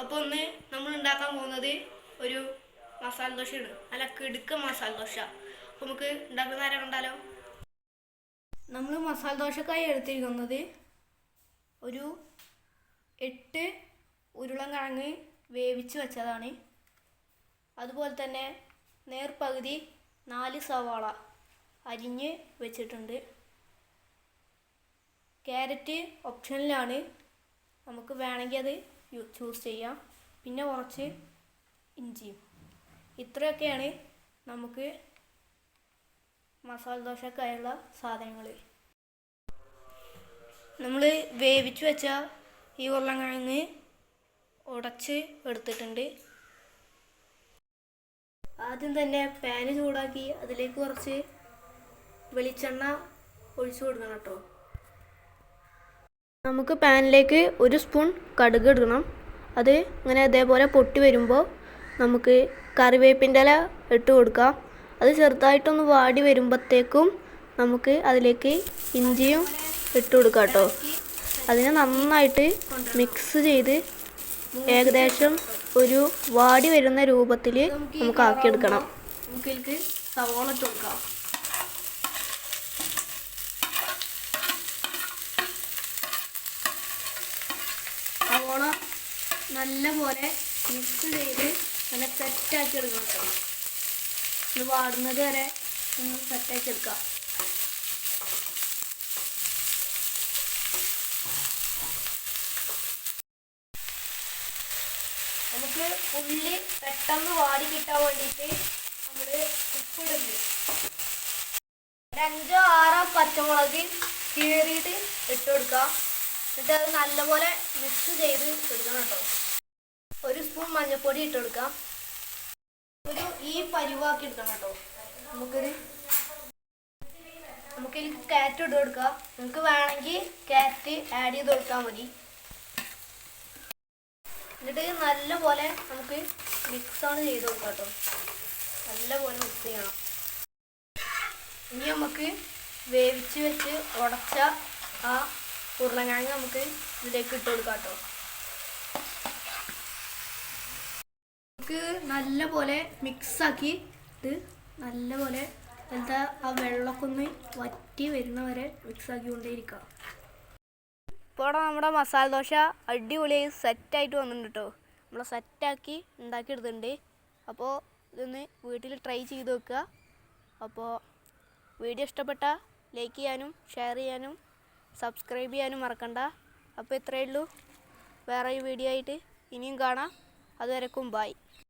അപ്പോൾ ഒന്ന് നമ്മൾ ഉണ്ടാക്കാൻ പോകുന്നത് ഒരു മസാല ദോശയാണ്. അല്ല കിടുക്ക മസാല ദോശ. അപ്പോൾ നമുക്ക് ഉണ്ടാക്കുന്ന ആരാ കണ്ടാലോ? നമ്മൾ മസാല ദോശക്കായി എടുത്തിരിക്കുന്നത് ഒരു എട്ട് ഉരുളൻകിഴങ്ങ് വേവിച്ച് വെച്ചതാണ്. അതുപോലെ തന്നെ നേർപകുതി നാല് സവാള അരിഞ്ഞ് വെച്ചിട്ടുണ്ട്. ക്യാരറ്റ് ഓപ്ഷനിലാണ്. നമുക്ക് വേണമെങ്കിൽ അത് ചൂസ് ചെയ്യാം. പിന്നെ കുറച്ച് ഇഞ്ചിയും ഇത്രയൊക്കെയാണ് നമുക്ക് മസാല ദോശക്കായുള്ള സാധനങ്ങൾ. നമ്മൾ വേവിച്ച് വെച്ച ഈ ഉരുളൻകിഴങ്ങ് ഉടച്ച് എടുത്തിട്ടുണ്ട്. ആദ്യം തന്നെ പാന് ചൂടാക്കി അതിലേക്ക് കുറച്ച് വെളിച്ചെണ്ണ ഒഴിച്ചു കൊടുക്കണം കേട്ടോ. നമുക്ക് പാനിലേക്ക് ഒരു സ്പൂൺ കടുക് ഇടണം. അത് ഇങ്ങനെ അതേപോലെ പൊട്ടി വരുമ്പോൾ നമുക്ക് കറിവേപ്പിന്റെ ഇല ഇട്ട് കൊടുക്കാം. അത് ചെറുതായിട്ടൊന്ന് വാടി വരുമ്പോഴത്തേക്കും നമുക്ക് അതിലേക്ക് ഇഞ്ചിയും ഇട്ട് കൊടുക്കാം കേട്ടോ. അതിനെ നന്നായിട്ട് മിക്സ് ചെയ്ത് ഏകദേശം ഒരു വാടി വരുന്ന രൂപത്തിൽ നമുക്ക് ആക്കിയെടുക്കണം. സവോള ഇട്ട് കൊടുക്കാം സവോള നല്ല പോലെ മിക്സ് ചെയ്ത് നല്ല സെറ്റാക്കി എടുക്കണം കേട്ടോ. ഇത് വാടുന്നത് വരെ ഒന്ന് സെറ്റാക്കി എടുക്കാം. നമുക്ക് ഉള്ളി പെട്ടെന്ന് വാടി കിട്ടാൻ വേണ്ടിയിട്ട് നമ്മൾ ഉപ്പിടുന്നു ഒരു അഞ്ചോ ആറോ പച്ചമുളക് കീറിയിട്ട് ഇട്ട് കൊടുക്കാം. എന്നിട്ട് അത് നല്ലപോലെ മിക്സ് ചെയ്ത് എടുക്കണം കേട്ടോ. ഒരു സ്പൂൺ മഞ്ഞൾപ്പൊടി ഇട്ട് കൊടുക്കാം. ഒരു ഈ പരിവാക്കി എടുക്കണം കേട്ടോ. നമുക്കൊരു നമുക്ക് ഇതിൽ കാറ്റ് ഇട്ട് കൊടുക്കാം. നിങ്ങൾക്ക് വേണമെങ്കിൽ കാറ്റ് ആഡ് ചെയ്ത് കൊടുത്താൽ മതി. എന്നിട്ട് നല്ലപോലെ നമുക്ക് മിക്സാണ് ചെയ്ത് കൊടുക്കാം കേട്ടോ. നല്ലപോലെ മിക്സ് ചെയ്യണം. ഇനി നമുക്ക് വേവിച്ച് വെച്ച് ഉടച്ച ആ ഉരുളക്കിഴങ്ങ് നമുക്ക് ഇതിലേക്ക് ഇട്ട് കൊടുക്കാം കേട്ടോ. നമുക്ക് നല്ലപോലെ മിക്സാക്കി ഇത് നല്ലപോലെ എന്താ ആ വെള്ളമൊക്കെ ഒന്ന് വറ്റി വരുന്നവരെ മിക്സാക്കി കൊണ്ടേയിരിക്കാം ഇപ്പോൾ നമ്മുടെ മസാല ദോശ അടിപൊളിയായി സെറ്റായിട്ട് വന്നിട്ടുണ്ട് കേട്ടോ. നമ്മൾ സെറ്റാക്കി ഉണ്ടാക്കിയെടുത്തിട്ടുണ്ട്. അപ്പോൾ ഇതൊന്ന് വീട്ടിൽ ട്രൈ ചെയ്ത് വെക്കുക അപ്പോൾ വീഡിയോ ഇഷ്ടപ്പെട്ട ലൈക്ക് ചെയ്യാനും ഷെയർ ചെയ്യാനും സബ്സ്ക്രൈബ് ചെയ്യാനും മറക്കണ്ട. അപ്പോൾ ഇത്രയേ ഉള്ളൂ. വേറെ ഈ വീഡിയോ ആയിട്ട് ഇനിയും കാണാം. അതുവരെക്കും ബായ്